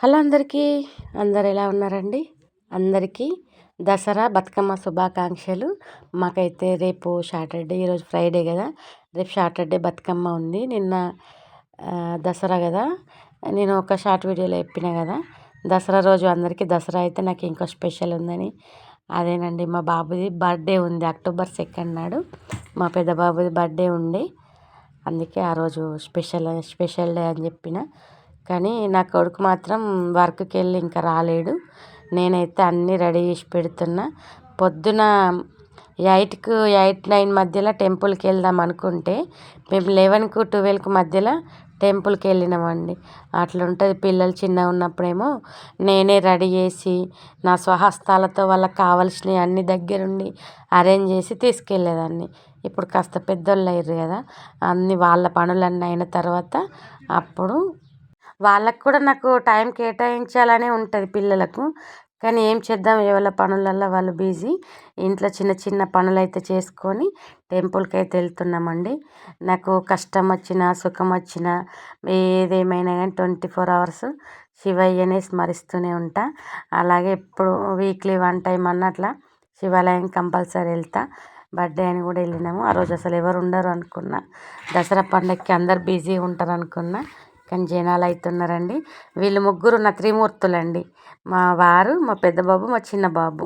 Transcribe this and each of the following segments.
Hello అందరికీ అందరు ఎలా ఉన్నారండి? అందరికీ దసరా బతుకమ్మ శుభాకాంక్షలు. మాకైతే రేపు సాటర్డే ఈరోజు ఫ్రైడే కదా. రేపు సాటర్డే బతుకమ్మ ఉంది. నిన్న దసరా కదా. నేను ఒక షార్ట్ వీడియోలో చెప్పిన కదా. దసరా రోజు అందరికీ దసరా అయితే నాకు ఇంకో స్పెషల్ ఉందని. అదేనండి మా బాబుది బర్త్డే ఉంది అక్టోబర్ సెకండ్ నాడు. మా పెద్ద బాబుది బర్త్డే ఉంది అందుకే ఆ రోజు స్పెషల్ స్పెషల్ డే అని చెప్పిన. కానీ నా కొడుకు మాత్రం వర్క్కి వెళ్ళి ఇంకా రాలేడు. నేనైతే అన్నీ రెడీ చేసి పెడుతున్నా. పొద్దున ఎయిట్కు ఎయిట్ నైన్ మధ్యలో టెంపుల్కి వెళ్దాం అనుకుంటే మేము లెవెన్కు ట్వెల్వ్కి మధ్యలో టెంపుల్కి వెళ్ళినామండి. అట్లా ఉంటుంది పిల్లలు చిన్నగా ఉన్నప్పుడేమో నేనే రెడీ చేసి నా స్వహస్తాలతో వాళ్ళకి కావాల్సినవి అన్ని దగ్గరుండి అరేంజ్ చేసి తీసుకెళ్ళేదాన్ని. ఇప్పుడు కాస్త పెద్దోళ్ళు అయ్యారు కదా అన్ని వాళ్ళ పనులన్నీ అయిన తర్వాత అప్పుడు వాళ్ళకు కూడా నాకు టైం కేటాయించాలనే ఉంటుంది పిల్లలకు. కానీ ఏం చేద్దాం ఎవరి పనులల్లో వాళ్ళు బిజీ. ఇంట్లో చిన్న చిన్న పనులు అయితే చేసుకొని టెంపుల్కి అయితే వెళ్తున్నామండి. నాకు కష్టం వచ్చినా సుఖం వచ్చినా ఏదేమైనా కానీ ట్వంటీ ఫోర్ అవర్స్ శివయ్యనే స్మరిస్తూనే ఉంటా. అలాగే ఎప్పుడు వీక్లీ వన్ టైం అన్నట్లా శివాలయం కంపల్సరీ వెళ్తా. బర్త్డే అని కూడా వెళ్ళినాము. ఆ రోజు అసలు ఎవరు ఉండరు అనుకున్నా. దసరా పండగకి అందరు బిజీ ఉంటారు అనుకున్నా కానీ జనాలు అవుతున్నారండి వీళ్ళు ముగ్గురు నా త్రిమూర్తులండి. మా వారు మా పెద్ద బాబు మా చిన్న బాబు.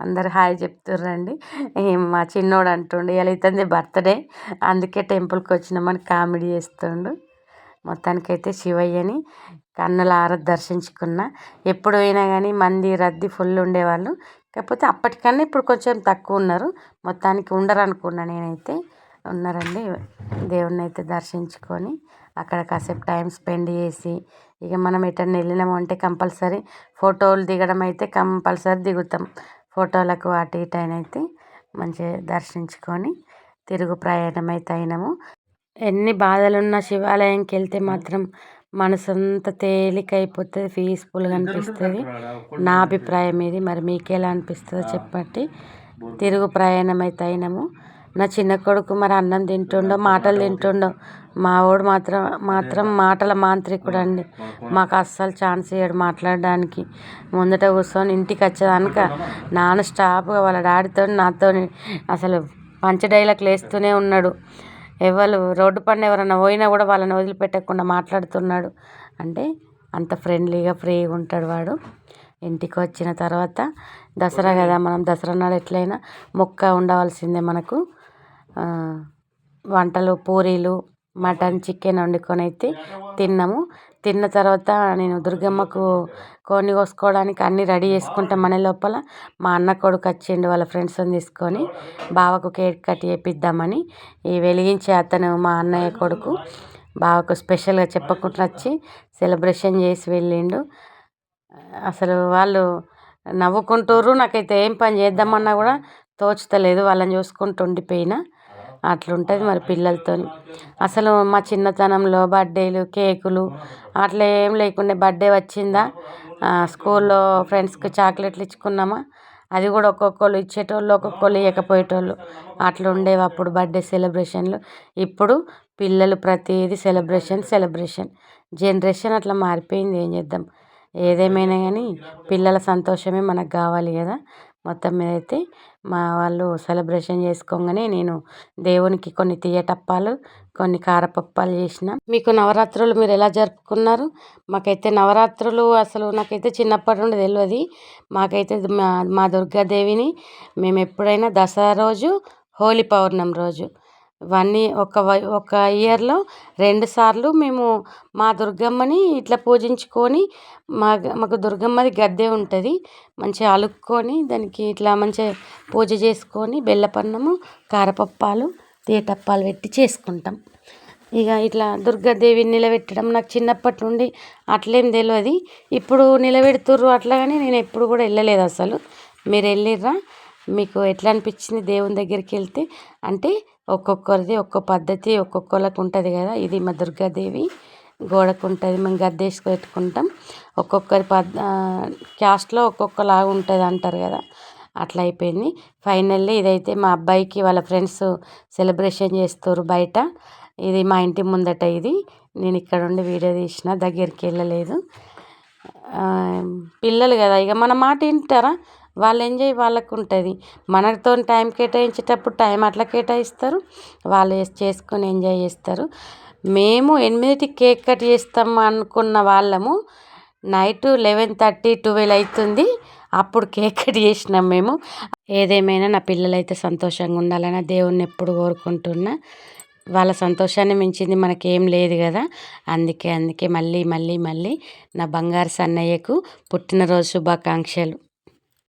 అందరు హాయ్ చెప్తుర్రండి. మా చిన్నోడు అంటుండు ఇలా ఇతంది బర్త్డే. అందుకే టెంపుల్కి వచ్చినామని కామెడీ చేస్తుండు. మొత్తానికైతే శివయ్యని కన్నులార దర్శించుకున్న. ఎప్పుడు పోయినా కానీ మంది రద్దీ ఫుల్ ఉండేవాళ్ళు. కాకపోతే అప్పటికన్నా ఇప్పుడు కొంచెం తక్కువ ఉన్నారు. మొత్తానికి ఉండరు అనుకున్నా నేనైతే. ఉన్నారండి. దేవుణ్ణి అయితే దర్శించుకొని అక్కడ కాసేపు టైం స్పెండ్ చేసి ఇక మనం ఎటన్నా వెళ్ళినాము అంటే కంపల్సరీ ఫోటోలు దిగడం అయితే కంపల్సరీ దిగుతాం. ఫోటోలకు అటు ఇటు అయితే మంచిగా దర్శించుకొని తిరుగు ప్రయాణం అయితే అయినాము. ఎన్ని బాధలున్నా శివాలయంకి వెళ్తే మాత్రం మనసంతా అంతా తేలిక అయిపోతుంది పీస్ఫుల్గా అనిపిస్తుంది. నా అభిప్రాయం ఇది. మరి మీకు ఎలా అనిపిస్తుందో చెప్పండి. తిరుగు ప్రయాణం అయితే అయినాము. నా చిన్న కొడుకు మరి అన్నం తింటుండో మాటలు తింటుండో మావాడు మాత్రం మాత్రం మాటల మాంత్రికుడు అండి మాకు అస్సలు ఛాన్స్ ఇవ్వడు మాట్లాడడానికి. ముందట కూర్చొని ఇంటికి వచ్చేదానిక నాన్న స్టాప్గా వాళ్ళ డాడీతో నాతో అసలు పంచ డైలాగ్లు వేస్తూనే ఉన్నాడు. ఎవరు రోడ్డు పైన ఎవరైనా పోయినా కూడా వాళ్ళని వదిలిపెట్టకుండా మాట్లాడుతున్నాడు. అంటే అంత ఫ్రెండ్లీగా ఫ్రీగా ఉంటాడు వాడు. ఇంటికి వచ్చిన తర్వాత దసరా కదా మనం దసరా నాడు ఎట్లయినా మొక్క ఉండవలసిందే మనకు. వంటలు పూరీలు మటన్ చికెన్ వండుకొని అయితే తిన్నాము. తిన్న తర్వాత నేను దుర్గమ్మకు కోడిని కోసుకోవడానికి అన్నీ రెడీ చేసుకుంటాం మన లోపల. మా అన్న కొడుకు వచ్చిండు వాళ్ళ ఫ్రెండ్స్ని తీసుకొని బావకు కేక్ కట్ చేపిద్దామని. ఈ వెలిగించే అతను మా అన్నయ్య కొడుకు. బావకు స్పెషల్గా చెప్పకుండా వచ్చి సెలబ్రేషన్ చేసి వెళ్ళిండు. అసలు వాళ్ళు నవ్వుకుంటారు నాకైతే ఏం పని చేద్దామన్నా కూడా తోచుతలేదు. వాళ్ళని చూసుకుంటూ ఉండిపోయినా. అట్లుంటుంది మరి పిల్లలతో అసలు మా చిన్నతనంలో బర్త్డేలు కేకులు అట్లా ఏం లేకుండే బర్త్డే వచ్చిందా? స్కూల్లో ఫ్రెండ్స్కి చాక్లెట్లు ఇచ్చుకున్నామా? అది కూడా ఒక్కొక్కరు ఇచ్చేటోళ్ళు ఒక్కొక్కరు ఇవ్వకపోయేటోళ్ళు అట్లా ఉండేవి అప్పుడు బర్త్డే సెలబ్రేషన్లు. ఇప్పుడు పిల్లలు ప్రతిదీ సెలబ్రేషన్ సెలబ్రేషన్. జనరేషన్ అట్లా మారిపోయింది. ఏం చేద్దాం? ఏదేమైనా కానీ పిల్లల సంతోషమే మనకు కావాలి కదా. మొత్తం మీద అయితే మా వాళ్ళు సెలబ్రేషన్ చేసుకోగానే నేను దేవునికి కొన్ని తీయటప్పాలు కొన్ని కారపప్పాలు చేసిన. మీకు నవరాత్రులు మీరు ఎలా జరుపుకున్నారు? మాకైతే నవరాత్రులు అసలు నాకైతే చిన్నప్పటి నుండి తెలియదు మాకైతే మా మా దుర్గాదేవిని మేము ఎప్పుడైనా దసరా రోజు హోలీ పౌర్ణమి రోజు ఇవన్నీ ఒక ఒక ఇయర్లో రెండు సార్లు మేము మా దుర్గమ్మని ఇట్లా పూజించుకొని మా మాకు దుర్గమ్మది గద్దె ఉంటుంది. మంచిగా అలుక్కొని దానికి ఇట్లా మంచిగా పూజ చేసుకొని బెల్లపన్నము కారపప్పాలు తీయటప్పాలు పెట్టి చేసుకుంటాం. ఇక ఇట్లా దుర్గాదేవిని నిలబెట్టడం నాకు చిన్నప్పటి నుండి అట్లేం తెలియదు ఇప్పుడు నిలబెడుతుర్రు అట్లా కానీ నేను ఎప్పుడు కూడా వెళ్ళలేదు అసలు. మీరు వెళ్ళిర్రా? మీకు ఎట్లా అనిపించింది దేవుని దగ్గరికి వెళ్తే? అంటే ఒక్కొక్కరిది ఒక్కో పద్ధతి ఒక్కొక్కళ్ళకి ఉంటుంది కదా. ఇది మా దుర్గాదేవి గోడకు ఉంటుంది మేము గద్దేసి పెట్టుకుంటాం. ఒక్కొక్కరి పద్ క్యాస్ట్లో ఒక్కొక్కలాగా ఉంటుంది అంటారు కదా. అట్లా అయిపోయింది. ఫైనల్లీ ఇదైతే మా అబ్బాయికి వాళ్ళ ఫ్రెండ్స్ సెలబ్రేషన్ చేస్తారు బయట. ఇది మా ఇంటి ముందట ఇది. నేను ఇక్కడ ఉండి వీడియో తీసిన దగ్గరికి వెళ్ళలేదు. పిల్లలు కదా. ఇక మన మాట వింటారా? వాళ్ళ ఎంజాయ్ వాళ్ళకు ఉంటుంది మనతో టైం కేటాయించేటప్పుడు టైం అట్లా కేటాయిస్తారు. వాళ్ళు చేసుకొని ఎంజాయ్ చేస్తారు. మేము ఎనిమిదికి కేక్ కట్ చేస్తాం అనుకున్న వాళ్ళము. నైట్ లెవెన్ థర్టీ ట్వెల్వ్ అవుతుంది అప్పుడు కేక్ కట్ చేసినాం మేము. ఏదేమైనా నా పిల్లలు అయితే సంతోషంగా ఉండాలని దేవుణ్ణి ఎప్పుడు కోరుకుంటున్నా. వాళ్ళ సంతోషాన్ని మించింది మనకేం లేదు కదా. అందుకే అందుకే మళ్ళీ మళ్ళీ మళ్ళీ నా బంగారు సన్నయ్యకు పుట్టినరోజు శుభాకాంక్షలు.